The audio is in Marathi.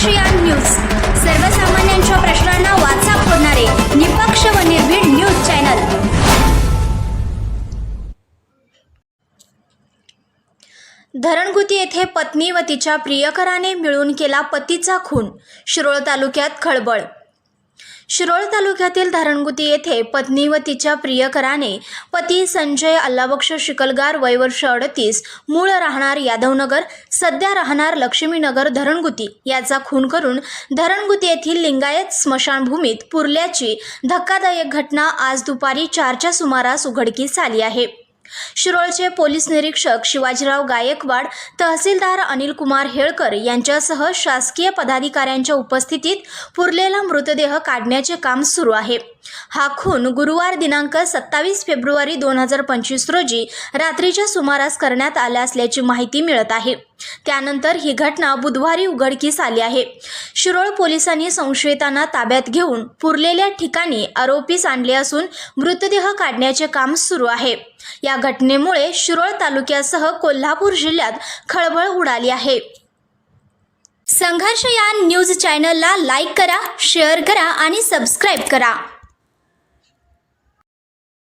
ASEAN news. सर्वसामान्यांच्या प्रश्नांना वाचा फोडणारे निपक्ष व निर्भीड न्यूज चॅनल. धरणगुती येथे पत्नी व तिच्या प्रियकराने मिळून केला पतीचा खून. शिरोळ तालुक्यात खळबळ शिरोळ तालुक्यातील धरणगुती येथे पत्नी व तिच्या प्रियकराने पती संजय अल्लाबक्ष शिकलगार वय वर्ष अडतीस मूळ राहणार यादवनगर सध्या राहणार लक्ष्मीनगर धरणगुती याचा खून करून धरणगुती येथील लिंगायत स्मशानभूमीत पुरल्याची धक्कादायक घटना आज दुपारी चारच्या सुमारास उघडकीस आली आहे. शिरोळचे पोलीस निरीक्षक शिवाजीराव गायकवाड तहसीलदार अनिल कुमार हेळकर यांच्यासह शासकीय पदाधिकाऱ्यांच्या उपस्थितीत पुरलेला मृतदेह काढण्याचे काम सुरू आहे. हा खून गुरुवार दिनांक सत्तावीस फेब्रुवारी दोन हजार पंचवीस रोजी रात्रीच्या सुमारास करण्यात आला असल्याची माहिती मिळत आहे. त्यानंतर ही घटना बुधवारी उघडकीस आली आहे. शिरोळ पोलिसांनी संशयितांना ताब्यात घेऊन पुरलेल्या ठिकाणी आरोपीस आणले असून मृतदेह काढण्याचे काम सुरू आहे. या घटनेमुळे शिरोळ तालुक्यासह कोल्हापूर जिल्ह्यात खळबळ उडाली आहे. संघर्ष या न्यूज चॅनलला लाईक करा शेअर करा आणि सबस्क्राईब करा.